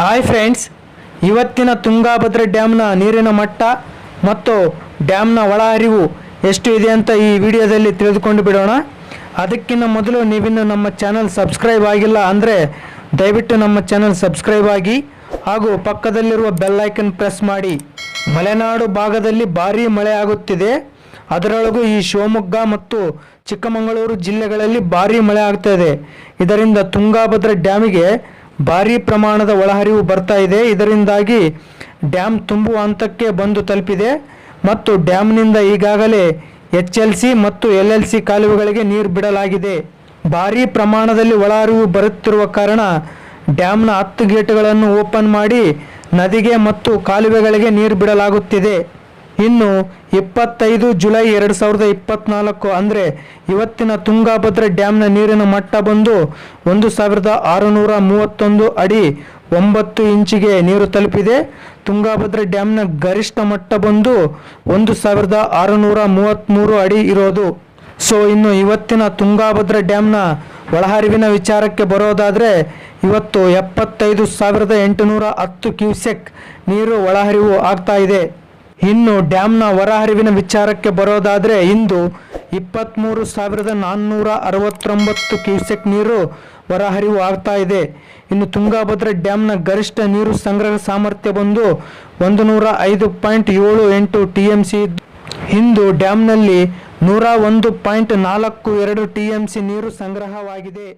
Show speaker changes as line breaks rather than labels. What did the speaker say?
Hi friends ಇವತ್ತಿನ ತುಂಗಾಭದ್ರ ಡ್ಯಾಮ್ನ ನೀರಿನ ಮಟ್ಟ ಮತ್ತು ಡ್ಯಾಮ್ನ ಒಳಹರಿವು ಎಷ್ಟು ಇದೆ ಅಂತ ಈ ವಿಡಿಯೋದಲ್ಲಿ ತಿಳಿದುಕೊಂಡು ಬಿಡೋಣ. ಅದಕ್ಕಿಂತ ಮೊದಲು ನೀವಿನ್ನು ನಮ್ಮ ಚಾನಲ್ ಸಬ್ಸ್ಕ್ರೈಬ್ ಆಗಿಲ್ಲ ಅಂದರೆ ದಯವಿಟ್ಟು ನಮ್ಮ ಚಾನಲ್ ಸಬ್ಸ್ಕ್ರೈಬ್ ಆಗಿ ಹಾಗೂ ಪಕ್ಕದಲ್ಲಿರುವ ಬೆಲ್ಲೈಕನ್ ಪ್ರೆಸ್ ಮಾಡಿ. ಮಲೆನಾಡು ಭಾಗದಲ್ಲಿ ಭಾರೀ ಮಳೆ ಆಗುತ್ತಿದೆ. ಅದರೊಳಗೂ ಈ ಶಿವಮೊಗ್ಗ ಮತ್ತು ಚಿಕ್ಕಮಗಳೂರು ಜಿಲ್ಲೆಗಳಲ್ಲಿ ಭಾರೀ ಮಳೆ ಆಗ್ತಾ ಇದೆ. ಇದರಿಂದ ತುಂಗಾಭದ್ರ ಡ್ಯಾಮಿಗೆ ಭಾರೀ ಪ್ರಮಾಣದ ಒಳಹರಿವು ಬರ್ತಾ ಇದೆ. ಇದರಿಂದಾಗಿ ಡ್ಯಾಮ್ ತುಂಬುವ ಹಂತಕ್ಕೆ ಬಂದು ತಲುಪಿದೆ ಮತ್ತು ಡ್ಯಾಮ್ನಿಂದ ಈಗಾಗಲೇ ಎಚ್ ಎಲ್ ಸಿ ಮತ್ತು ಎಲ್ ಎಲ್ ಸಿ ಕಾಲುವೆಗಳಿಗೆ ನೀರು ಬಿಡಲಾಗಿದೆ. ಭಾರೀ ಪ್ರಮಾಣದಲ್ಲಿ ಒಳಹರಿವು ಬರುತ್ತಿರುವ ಕಾರಣ ಡ್ಯಾಮ್ನ ಹತ್ತು ಗೇಟ್ಗಳನ್ನು ಓಪನ್ ಮಾಡಿ ನದಿಗೆ ಮತ್ತು ಕಾಲುವೆಗಳಿಗೆ ನೀರು ಬಿಡಲಾಗುತ್ತಿದೆ. ಇನ್ನು ಇಪ್ಪತ್ತೈದು ಜುಲೈ ಎರಡು ಸಾವಿರದ ಇಪ್ಪತ್ನಾಲ್ಕು ಅಂದರೆ ಇವತ್ತಿನ ತುಂಗಾಭದ್ರಾ ಡ್ಯಾಮ್ನ ನೀರಿನ ಮಟ್ಟ ಬಂದು ಒಂದು ಸಾವಿರದ ಆರುನೂರ ಮೂವತ್ತೊಂದು ಅಡಿ ಒಂಬತ್ತು ಇಂಚಿಗೆ ನೀರು ತಲುಪಿದೆ. ತುಂಗಾಭದ್ರಾ ಡ್ಯಾಮ್ನ ಗರಿಷ್ಠ ಮಟ್ಟ ಬಂದು ಒಂದು ಸಾವಿರದ ಆರುನೂರ ಮೂವತ್ತ್ಮೂರು ಅಡಿ ಇರೋದು. ಸೊ ಇನ್ನು ಇವತ್ತಿನ ತುಂಗಾಭದ್ರಾ ಡ್ಯಾಮ್ನ ಒಳಹರಿವಿನ ವಿಚಾರಕ್ಕೆ ಬರೋದಾದರೆ ಇವತ್ತು ಎಪ್ಪತ್ತೈದು ಸಾವಿರದ ಎಂಟುನೂರ ಹತ್ತು ಕ್ಯೂಸೆಕ್ ನೀರು ಒಳಹರಿವು ಆಗ್ತಾ ಇದೆ. ಇನ್ನು ಡ್ಯಾಮ್ನ ಹೊರಹರಿವಿನ ವಿಚಾರಕ್ಕೆ ಬರೋದಾದರೆ ಇಂದು ಇಪ್ಪತ್ತ್ಮೂರು ಸಾವಿರದ ನಾನ್ನೂರ ಅರವತ್ತೊಂಬತ್ತು ಕ್ಯೂಸೆಕ್ ನೀರು ಹೊರಹರಿವು ಆಗ್ತಾ ಇದೆ. ಇನ್ನು ತುಂಗಾಭದ್ರಾ ಡ್ಯಾಮ್ನ ಗರಿಷ್ಠ ನೀರು ಸಂಗ್ರಹ ಸಾಮರ್ಥ್ಯ ಬಂದು ಒಂದು ನೂರ ಐದು ಪಾಯಿಂಟ್ ಏಳು ಎಂಟು ಟಿ ಎಂ ಸಿ ಇಂದು ಡ್ಯಾಮ್ನಲ್ಲಿ ನೂರ ಒಂದು ಪಾಯಿಂಟ್ ನಾಲ್ಕು ಎರಡು ಟಿ ಎಂ ಸಿ ನೀರು ಸಂಗ್ರಹವಾಗಿದೆ.